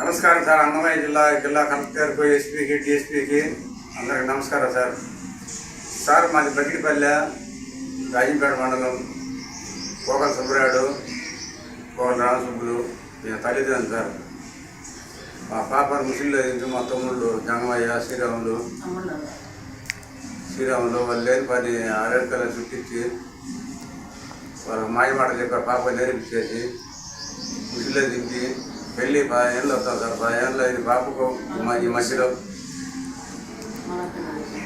నమస్కారం సార్. అన్నమయ్య జిల్లా జిల్లా కలెక్టర్కు ఎస్పీకి డిఎస్పీకి అందరికి నమస్కారం సార్. సార్ మాది బతికిపల్లె రాజంపేట మండలం కోకల సుబ్బరాయుడు కోకల రామసుబ్బులు నేను తల్లిదండ్రులు సార్. మా పాప ముసిల్లో ఇంటి మా తమ్ముళ్ళు జంగమయ్య శ్రీరాములు. శ్రీరాములు వాళ్ళు లేని పని ఆరేడుకల్లా చుట్టించి వాళ్ళకి మాయ మాట చెప్పారు పాప నేర్పించేసి ముసిల్లో దింపి పెళ్ళి పది ఏళ్ళు వస్తాం సార్. పది ఏళ్ళు ఇది పాపకు ఈ మసిలో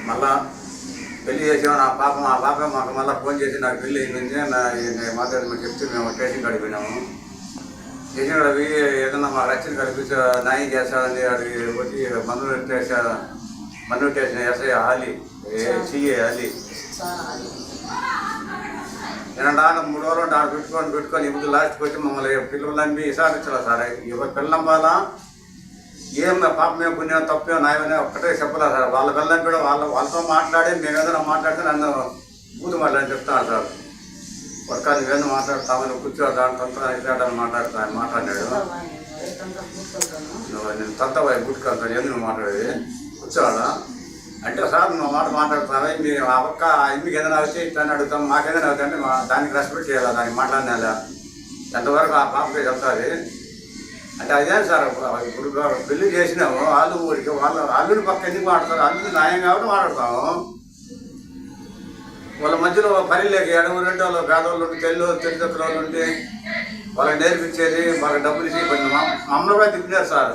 మళ్ళా పెళ్ళి చేసాము నా పాప మా పాప మాకు మళ్ళీ ఫోన్ చేసి నాకు పెళ్ళి అయింది నా మాట్లాడి మేము చెప్తే మేము స్టేషన్ కాడికి స్టేషన్ కాడ ఏదన్నా మా రక్షణ కల్పించ న్యాయం చేస్తాడని అడిగి వచ్చి మందులు స్టేషన్ మందులు స్టేషన్ ఎస్ఐ ఆలి సిఏ ఆలి. నేను నాన్న మూడు రోజులు నాకు పెట్టుకొని పెట్టుకొని ఇప్పుడు లాస్ట్కి వచ్చి మమ్మల్ని పిల్లలని విసారించాలి సార్? ఇవ్వ పిల్లం వాళ్ళ? ఏం పాపమే పుణ్యం తప్పే నాయమనే ఒక్కటే చెప్పలేదు సార్. వాళ్ళ పిల్లని కూడా వాళ్ళ వాళ్ళతో మాట్లాడి మేము ఏదైనా మాట్లాడితే నన్ను బూతు మాట్లాడి చెప్తాను సార్. ఒక్క నువ్వేదో మాట్లాడతామని కూర్చో దాంట్లో ఇట్లాడని మాట్లాడతా అని మాట్లాడాడు నువ్వు నేను తంతవాయి గుట్టుకెళ్తాను ఎందుకు నువ్వు మాట్లాడేది? కూర్చోవాలా? అంటే సార్ నువ్వు మాట మాట్లాడుతున్నావా మీరు ఆ పక్క ఇంటికి ఏదైనా వచ్చి ఇట్లా అడుగుతాం మాకేదైనా అవుతుంటే మా దానికి రెస్పెక్ట్ చేయాలా దానికి మాట్లాడినా ఎంతవరకు ఆ పాపకే చెప్తాది? అంటే అదే సార్ ఇప్పుడు పెళ్ళి చేసినాము వాళ్ళు ఊరికి వాళ్ళ అల్లుడి పక్క ఎందుకు మాట్లాడతారు? అల్లుడి న్యాయం కాబట్టి మాట్లాడతాము. వాళ్ళ మధ్యలో పని లేక ఎడమ రెండు వాళ్ళు పేదవాళ్ళు ఉంటే తెల్లు తెలిసిన వాళ్ళు ఉంటే వాళ్ళకి నేర్పించేది వాళ్ళకి డబ్బులు ఇచ్చి మమ్మల్ని కూడా తిప్పినారు సార్.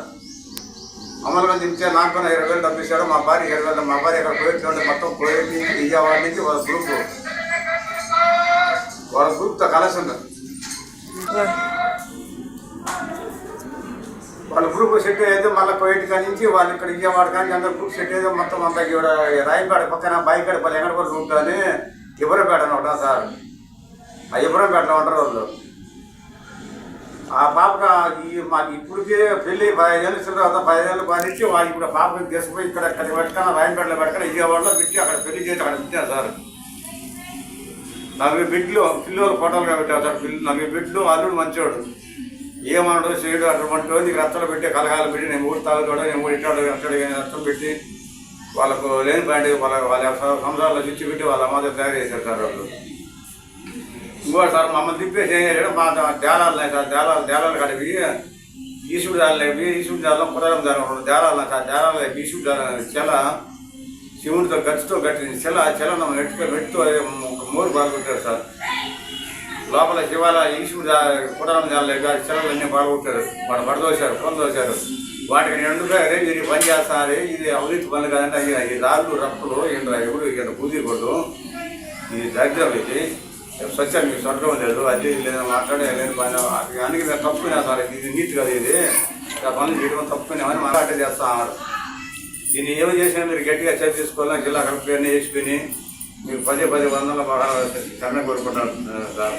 మమ్మల్ని కూడా నాకు ఇరవై వేలు డబ్బులు మా భార్య ఇరవై వేలు మా భార్య ఇక్కడ పోయించుకుంటే మొత్తం పోయి విజయవాడ నుంచి వాళ్ళ గ్రూప్. వాళ్ళ గ్రూప్తో కలిసి ఉన్నారు. వాళ్ళ గ్రూప్ సెట్ అయితే మళ్ళీ కోయిట్ నుంచి వాళ్ళు ఇక్కడ విజయవాడ కానీ అందరు గ్రూప్ సెట్ అయితే మొత్తం అంతా ఇక్కడ రాయపాడ పక్కన బాయికాడ పల్లె ఎక్కడ కూడా ఉంటుంది ఇబ్రపేట అని ఉంటాం సార్ ఆ ఇబ్రపేటలో ఉంటారు వాళ్ళు ఆ పాప ఈ మాకు ఇప్పటికే పెళ్ళి పదిహేను తర్వాత పదిహేను పాటించి వాళ్ళు ఇప్పుడు పాపకి తీసుకుపోయి ఇక్కడ ఇక్కడ పెట్టుకుని రాయపేటలో పెట్టుకుని విజయవాడలో పెట్టి అక్కడ పెళ్ళి చేసి అక్కడ పెట్టారు సార్. నలభై బిడ్లు పిల్లలు ఫోటోలు పెట్టారు సార్. పిల్లలు నలభై బిడ్లు అల్లుడు మంచోడు. ఏమన్నాడు చేయడు అటువంటి నీకు రచ్చలు పెట్టి కలగాలు పెట్టి నేను ఊరు తాగుతాడు నేను ఊరు ఇట్టాడు అక్కడ రచ్చలు పెట్టి వాళ్ళకు లేని పాయింట్ వాళ్ళ వాళ్ళ సంవత్సరాల్లో చిచ్చి పెట్టి వాళ్ళ అమ్మ తయారు చేశారు సార్ వాళ్ళు. ఇంకోటి సార్ మమ్మల్ని తిప్పేసి ఏం మా దేలాలు ఉన్నాయి సార్ దేలాలు దేలాలు కడిగి ఈసుడు దాని ఈసుడు దానిలో కుదరం దాని రెండు దేలాలు సార్ దేలాలు ఈసుడు దాని చెల శివుడితో గచ్చుతో కట్టింది. చెల చెలను ఎట్టుకో మెట్టుతో ఒక మూడు బాగుంటారు సార్. లోపల శివాల ఈశ్వరుడు కుదరం జాలేక చెలలు అన్నీ బాగుంటారు. వాడు పడదోశారు పొందోశారు వాటికి నిండుగా అరే మీరు పని చేస్తారు ఇది అవినీతి పనులు కాదంటే ఈ రాళ్ళు రప్పులు ఏంట్రా ఎవరు ఇక్కడ పూజకూడదు ఇది దరిద్రం ఇది. స్వచ్ఛం మీకు స్వర్గం లేదు అది లేదు మాట్లాడే లేదు పని అందుకే మేము తప్పుకున్నా సార్. ఇది నీతి కదా ఇది. ఇలా పనులు చేయడం తప్పుకున్నామని మాట్లాడే చేస్తా ఉన్నారు. దీన్ని ఏమి చేసినా మీరు గట్టిగా చర్చ తీసుకోవాలని జిల్లా కలెక్టర్ అన్నీ చేసుకుని మీరు పదే పదే వందల బాగా కన్న కోరుకుంటారు సార్.